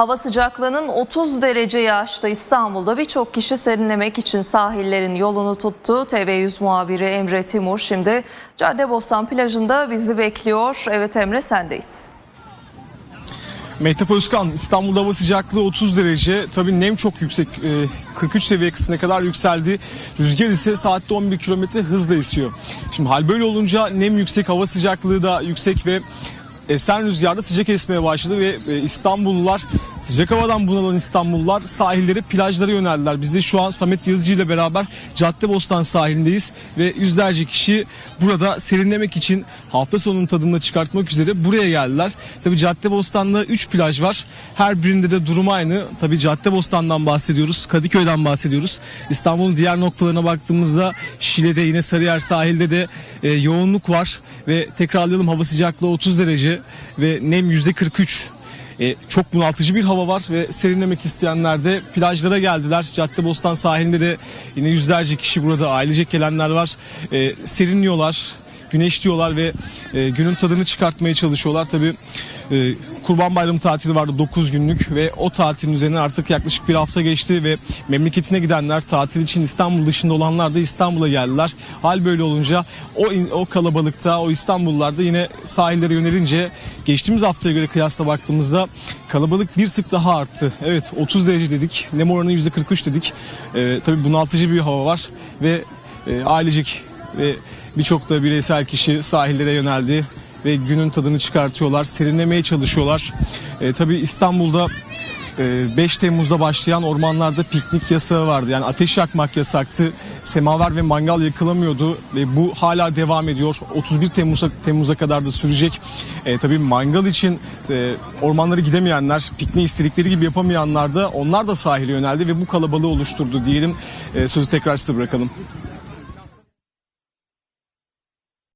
Hava sıcaklığının 30 dereceyi aştı İstanbul'da birçok kişi serinlemek için sahillerin yolunu tuttu. TV100 muhabiri Emre Timur şimdi Caddebostan plajında bizi bekliyor. Evet Emre sendeyiz. Mehtap Özkan İstanbul'da hava sıcaklığı 30 derece. Tabii nem çok yüksek. e, 43 seviye kısmına kadar yükseldi. Rüzgar ise saatte 11 kilometre hızla esiyor. Şimdi hal böyle olunca nem yüksek, hava sıcaklığı da yüksek ve esen rüzgarda sıcak esmeye başladı ve e, İstanbullular sıcak havadan bunalan İstanbullular sahillere plajlara yöneldiler. Biz de şu an Samet Yazıcı ile beraber Caddebostan sahilindeyiz ve yüzlerce kişi burada serinlemek için hafta sonunun tadını çıkartmak üzere buraya geldiler. Tabi Caddebostan'da 3 plaj var. Her birinde de durum aynı. Tabi Caddebostan'dan bahsediyoruz. Kadıköy'den bahsediyoruz. İstanbul'un diğer noktalarına baktığımızda Şile'de yine Sarıyer sahilde de e, yoğunluk var ve tekrarlayalım hava sıcaklığı 30 derece ve nem %43. E, çok bunaltıcı bir hava var ve serinlemek isteyenler de plajlara geldiler. Caddebostan sahilinde de yine yüzlerce kişi burada ailecek gelenler var. E, serinliyorlar, güneşliyorlar ve e, günün tadını çıkartmaya çalışıyorlar. Tabii e, Kurban Bayramı tatili vardı 9 günlük ve o tatilin üzerine artık yaklaşık bir hafta geçti ve memleketine gidenler tatil için İstanbul dışında olanlar da İstanbul'a geldiler. Hal böyle olunca o o kalabalıkta o İstanbullular da yine sahillere yönelince geçtiğimiz haftaya göre kıyasla baktığımızda kalabalık bir tık daha arttı. Evet 30 derece dedik. Nem oranı %43 dedik. E, tabii bunaltıcı bir hava var ve e, ailecek ve birçok da bireysel kişi sahillere yöneldi ve günün tadını çıkartıyorlar, serinlemeye çalışıyorlar. E, tabii İstanbul'da e, 5 Temmuz'da başlayan ormanlarda piknik yasağı vardı. Yani ateş yakmak yasaktı. Semaver ve mangal yakılamıyordu ve bu hala devam ediyor. 31 Temmuz'a Temmuz'a kadar da sürecek. E, tabii mangal için e, ormanlara gidemeyenler, pikniği istedikleri gibi yapamayanlar da onlar da sahile yöneldi ve bu kalabalığı oluşturdu diyelim. E, sözü tekrar size bırakalım.